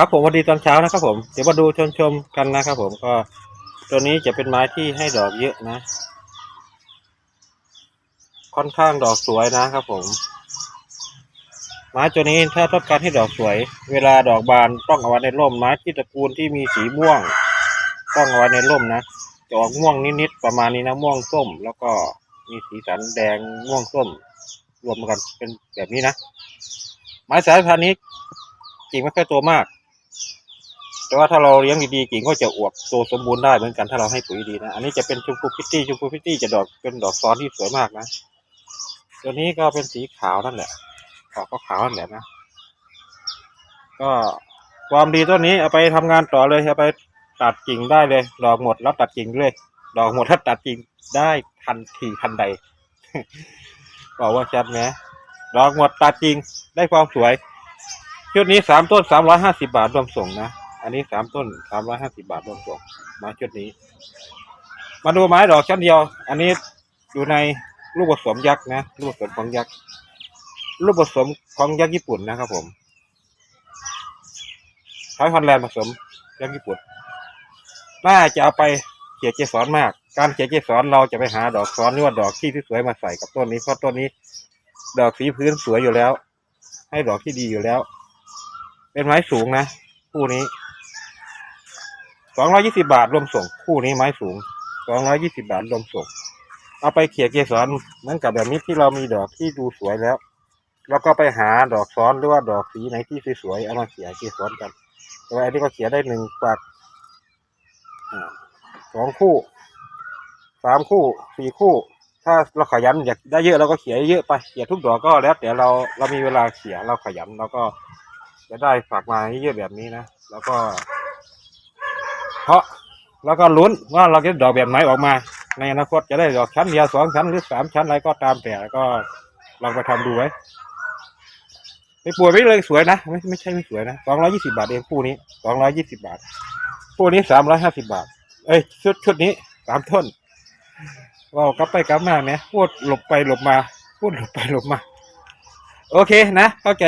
ครับผมวันดีตอนเช้านะครับผมเดี๋ยวมาดูชมชมกันนะครับผมก็ตัวนี้จะเป็นไม้ที่ให้ดอกเยอะนะ ค่อนข้างดอกสวยนะครับผม ไม้ตัวนี้ถ้าต้องการให้ดอกสวย เวลาดอกบานต้องเอาไว้ในร่มไม้ที่ตระกูลที่มีสีม่วง ต้องเอาไว้ในร่มนะจะออกม่วงนิดๆประมาณนี้นะม่วงส้ม แล้วก็มีสีสันแดงม่วงส้ม รวมกันเป็นแบบนี้นะไม้สายพันธุ์นี้กิ่งไม่ค่อยโตมาก แต่ว่าถ้าเราเลี้ยงดีๆกิ่งก็จะอวบโตสมบูรณ์ได้เหมือนกันถ้าเราให้ปุ๋ยดีนะอันนี้จะเป็นชมพูพิตตี้ชมพูพิตตี้จะดอกเป็นดอกซ้อนที่สวยมากนะตัวนี้ก็เป็นสีขาวนั่นแหละขาวก็ขาวนั่นแหละนะ ก็ความดีต้นนี้เอาไปทำงานต่อเลยเอาไปตัดกิ่งได้เลย ดอกหมดแล้วตัดกิ่งเลยดอกหมดถ้าตัดกิ่งได้ทันทีทันใดบอกว่าชัดไหมดอกหมดตัดกิ่งได้ความสวย ชุดนี้สามต้นสามร้อยห้าสิบาทรวมส่งนะ อันนี้สามต้นสามร้อยห้าสิบาทรวมส่งไม้ชุดนี้ มาดูไม้ดอกชั้นเดียว อันนี้อยู่ในลูกผสมยักษ์นะลูกผสมของยักษ์ลูกผสมของยักษ์ญี่ปุ่นนะครับผมใช้ฮอนแลนด์ผสมยักษ์ญี่ปุ่นน่าจะเอาไปเขี่ยเจสอนมาก การเขี่ยเจสอนเราจะไปหาดอกซ้อนหรือว่าดอกที่สวยมาใส่กับต้นนี้เพราะต้นนี้ ดอกสีพื้นสวยอยู่แล้ว ให้ดอกที่ดีอยู่แล้ว เป็นไม้สูงนะคู่นี้ สองร้อยี่สิบาทรวมส่งคู่นี้ไม้สูงสองร้อยี่สิบาทรวมส่ง เอาไปเขี่ยเกสรเหมือนกับแบบนี้ที่เรามีดอกที่ดูสวยแล้ว แล้วก็ไปหาดอกซ้อนหรือว่าดอกสีไหนที่สวยๆเอามาเขี่ยเกสรกันแต่ว่าอันนี้ก็เขี่ยได้หนึ่งปักสองคู่สามคู่สี่คู่ ถ้าเราขยันอยากได้เยอะเราก็เขี่ยเยอะไปเขี่ยทุกดอกก็แล้วแต่เราเรามีเวลาเขี่ยเราขยันเราก็จะได้ฝากมาเยอะแบบนี้นะแล้วก็ เพาะแล้วก็ลุ้นว่าเราจะดอกแบบไหนออกมา ในอนาคตจะได้ดอกชั้นเดียวสองชั้นหรือสามชั้นอะไรก็ตามแต่ก็ลองไปทำดูไว้ไม่ป่วยไม่เลยสวยนะไม่ไม่ใช่ไม่สวยนะสองร้อยี่สิบาทเองคู่นี้สองร้อยี่สิบาทคู่นี้สามร้อยห้าสิบาท เอ้ยชุดชุดนี้สามต้นว่ากลับไปกลับมาเนี่ยพูดหลบไปหลบมาพูดหลบไปหลบมา โอเคนะ เข้าใจ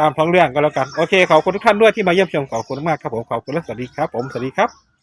ตามท้องเรื่องก็แล้วกัน โอเคขอบคุณทุกท่านด้วยที่มาเยี่ยมชมขอบคุณมากครับผมขอบคุณและสวัสดีครับผมสวัสดีครับ